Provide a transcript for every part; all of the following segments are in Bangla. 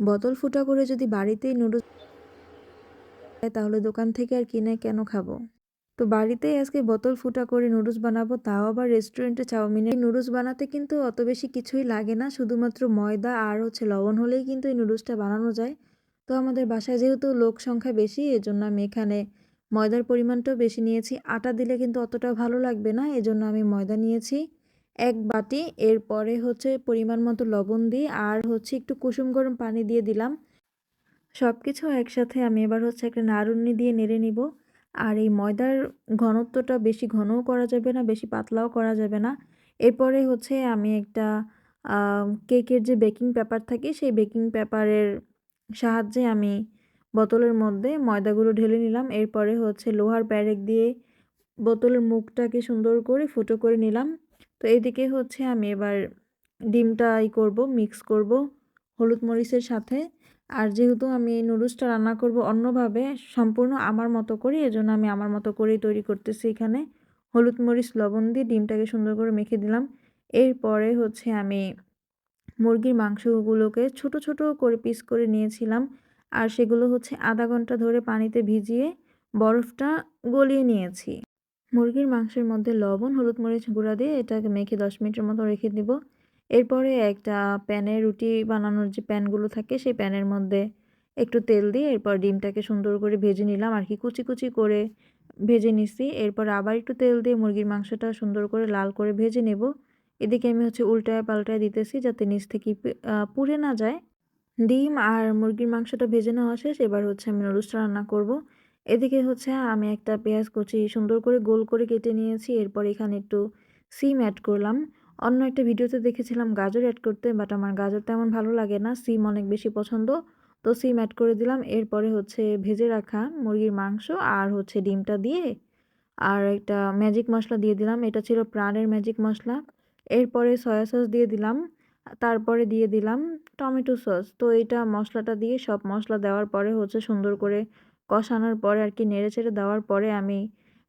বোতল ফুটা করে যদি বাড়িতেই নুডলস তাহলে দোকান থেকে আর কিনে কেন খাব? তো বাড়িতেই আজকে বোতল ফুটা করে নুডলস বানাবো, তাও আবার রেস্টুরেন্টে চাউমিনের নুডলস বানাতে কিন্তু অত বেশি কিছুই লাগে না, শুধুমাত্র ময়দা আর হচ্ছে লবণ হলেই কিন্তু এই নুডলসটা বানানো যায়। তো আমাদের বাসায় যেহেতু লোক সংখ্যা বেশি, এজন্য আমি এখানে ময়দার পরিমাণটাও বেশি নিয়েছি। আটা দিলে কিন্তু অতটা ভালো লাগবে না, এজন্য আমি ময়দা নিয়েছি। এক বাটি, এরপরে হচ্ছে পরিমাণ মতো লবণ দিই আর হচ্ছে একটু কুসুম গরম পানি দিয়ে দিলাম। সব কিছু একসাথে আমি এবার হচ্ছে একটা নাড়ুনি দিয়ে নেড়ে নিব। আর এই ময়দার ঘনত্বটা বেশি ঘনও করা যাবে না, বেশি পাতলাও করা যাবে না। এরপরে হচ্ছে আমি একটা কেকের যে বেকিং পেপার থাকে, সেই বেকিং পেপারের সাহায্যে আমি বোতলের মধ্যে ময়দাগুলো ঢেলে নিলাম। এরপরে হচ্ছে লোহার প্যারেক দিয়ে বোতলের মুখটাকে সুন্দর করে ফুটো করে নিলাম। তো এদিকে হচ্ছে আমি এবার ডিমটা ই করব মিক্স করব হলুদ মরিচের সাথে। আর যেহেতু আমি নুডলসটা রান্না করব অন্যভাবে, সম্পূর্ণ আমার মতো করে এজন্য আমি আমার মতো করেই তৈরি করতেছি এখানে। হলুদ মরিচ, লবণ দিয়ে ডিমটাকে সুন্দর করে মেখে দিলাম। এরপরে হচ্ছে আমি মুরগির মাংসগুলোকে ছোট ছোট করে পিস করে নিয়েছিলাম। আর সেগুলো হচ্ছে আধা ঘণ্টা ধরে পানিতে ভিজিয়ে বরফটা গলিয়ে নিয়েছি। মুরগির মাংসের মধ্যে লবণ, হলুদ মরিচ গুঁড়া দিয়ে এটাকে মেখে দশ মিনিটের মতো রেখে দিব। এরপরে একটা প্যানে রুটি বানানোর যে প্যানগুলো থাকে, সেই প্যানের মধ্যে একটু তেল দিয়ে এরপর ডিমটাকে সুন্দর করে ভেজে নিলাম। আর কি কুচি কুচি করে ভেজে নিছি। এরপর আবার একটু তেল দিয়ে মুরগির মাংসটা সুন্দর করে লাল করে ভেজে নেব। এদিকে আমি হচ্ছে উল্টায় পাল্টায় দিতেছি যাতে নিচ থেকে পুড়ে না যায়। ডিম আর মুরগির মাংসটা ভেজে নেওয়া শেষ। এবার হচ্ছে আমি নুডলসটা রান্না করব। এদিকে হচ্ছে আমি একটা পেঁয়াজ কুচি সুন্দর করে গোল করে কেটে নিয়েছি, এরপর এখানে একটু সিম অ্যাড করলাম। অন্য একটা ভিডিওতে দেখেছিলাম গাজর অ্যাড করতে বাট আমার গাজর তেমন ভালো লাগে না, সিম অনেক বেশি পছন্দ। তো সিম অ্যাড করে দিলাম, এরপরে হচ্ছে ভেজে রাখা মুরগির মাংস আর হচ্ছে ডিমটা দিয়ে আর একটা ম্যাজিক মশলা দিয়ে দিলাম, এটা ছিল প্রাণের ম্যাজিক মশলা। এরপরে সয়া সস দিয়ে দিলাম, তারপরে দিয়ে দিলাম টমেটো সস তো এটা মশলাটা দিয়ে সব মশলা দেওয়ার পরে হচ্ছে সুন্দর করে কষানোর পরে আর কি নেড়ে চেড়ে দেওয়ার পরে আমি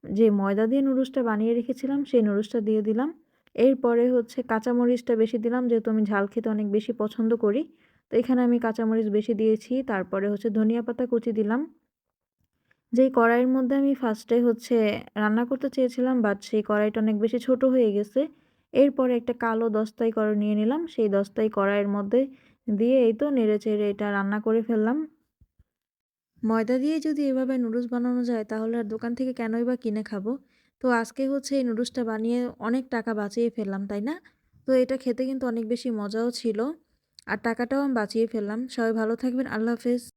যে ময়দা দিয়ে নুডলসটা বানিয়ে রেখেছিলাম, সেই নুডলসটা দিয়ে দিলাম। এরপরে হচ্ছে কাঁচামরিচটা বেশি দিলাম, যেহেতু আমি ঝাল খেতে অনেক বেশি পছন্দ করি। তো এখানে আমি কাঁচামরিচ বেশি দিয়েছি, তারপরে হচ্ছে ধনিয়া পাতা কুচি দিলাম। যেই কড়াইয়ের মধ্যে আমি ফার্স্টে হচ্ছে রান্না করতে চেয়েছিলাম, বাট সেই কড়াইটা অনেক বেশি ছোট হয়ে গেছে। এরপরে একটা কালো দস্তাই করে নিয়ে নিলাম, সেই দস্তাই কড়াইয়ের মধ্যে দিয়ে এই তো নেড়ে চেড়ে এটা রান্না করে ফেললাম। ময়দা দিয়ে যদি এভাবে নুডলস বানানো যায়, তাহলে আর দোকান থেকে কেনই বা কিনে খাব? তো আজকে হচ্ছে এই নুডলসটা বানিয়ে অনেক টাকা বাঁচিয়ে ফেললাম, তাই না? তো এটা খেতে কিন্তু অনেক বেশি মজাও ছিল। আর টাকাটাও আমি বাঁচিয়ে ফেললাম। সবাই ভালো থাকবেন। আল্লাহ হাফেজ।